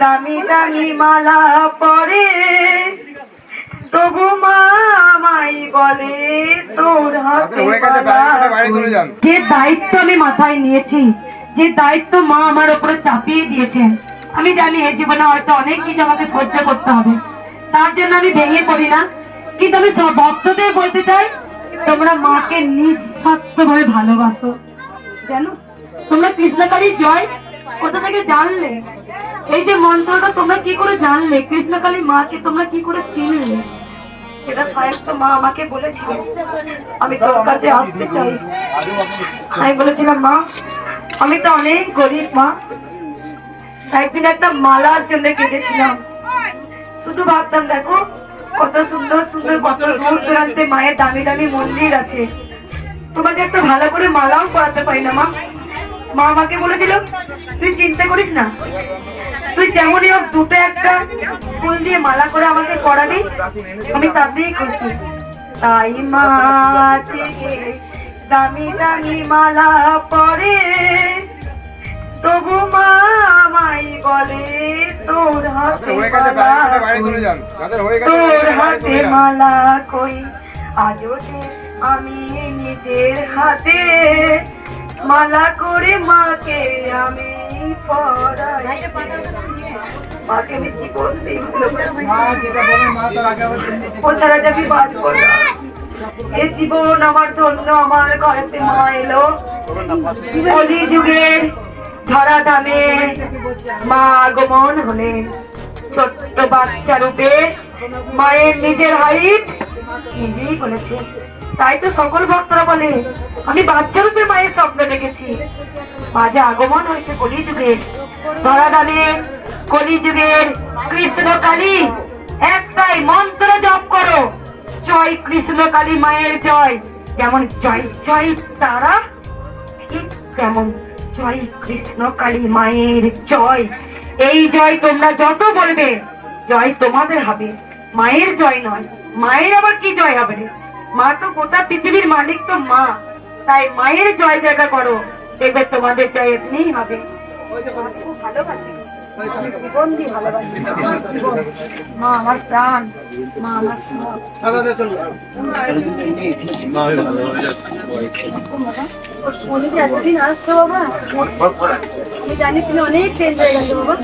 দামি দামি মালা পরে। তবু মা আমায় বলে তোর হাতে যে দায়িত্ব আমি মাথায় নিয়েছি যে দায়িত্ব মা আমার উপরে চাপিয়ে দিয়েছেন আমি জানি এই জীবনে হয়তো অনেক কিছু আমাকে সহ্য করতে হবে। তার জন্য আমি ভেঙে পড়ি না। কিন্তু আমি সব ভক্তদের বলতে চাই তোমরা মাকে নিঃস্বার্থ ভাবে ভালোবাসো। জানো? তোমরা কৃষ্ণকালীর জয় কোথা থেকে জানলে? এই যে মন্ত্রটা তোমরা কি করে জানলে? কৃষ্ণকালী মাকে তোমরা কি করে চিনলে? স্বয়ং তো মা আমাকে বলেছিল। আমি কাছে আসতে চাই। আমি বলেছিলাম, মা, আমি তো অনেক গরিব, মা। একটা মালার জন্য শুধু ভাবতাম, দেখো, কত সুন্দর সুন্দর মায়ের দামি দামি মন্দির আছে। তোমাকে একটা ভালো করে মালাও করাতে পারি না, মা। মা আমাকে বলেছিল, তুই চিন্তা করিস না। যেমনই হোক দুটো একটা ফুল দিয়ে মালা করে আমাকে করাবি আমি তাতেই খুশি। তাই মা দামি দামি মালা পরে তবু মা আমায় বলে তোর হাতে গেছে মালা বাইরে চলে যান। তাদের গেছে তোর হাতে মালা কই? আজও যে আমি নিজের হাতে মালা করে মাকে আমি পরাই মাকে আমি জীবন দিয়ে ও ছাড়া যাবি বাদ করো এ জীবন আমার ধন্য আমার ঘরেতে মা এলো। কলি যুগের ধরা ধামে মা আগমন হলেন ছোট্ট বাচ্চা রূপে মায়ের নিজের হাইট নিজেই বলেছে। তাই তো সকল ভক্তরা বলে আমি বাচ্চা রূপে মায়ের স্বপ্ন দেখেছি। মাঝে আগমন হয়েছে কলি যুগের ধরা ধামে কলি যুগের কৃষ্ণ কালী একটাই মন্ত্র জপ করো। জয় কৃষ্ণ কালী মায়ের জয়। যেমন জয় জয় তারা ঠিক তেমন জয় কৃষ্ণ কালী মায়ের জয়। এই জয় তোমরা যত বলবে জয় তোমাদের হবে। মায়ের জয় নয় মায়ের আবার কি জয় হবে? মা তো গোটা পৃথিবীর মালিক তো মা। তাই মায়ের জয় জায়গা করো দেখবে তোমাদের জয় এমনিই হবে। ভালোবাসি। মা আমার প্রাণ মা আমার স্নেহ উনি তুমি অনেক চেঞ্জ হয়ে গেছো বাবা।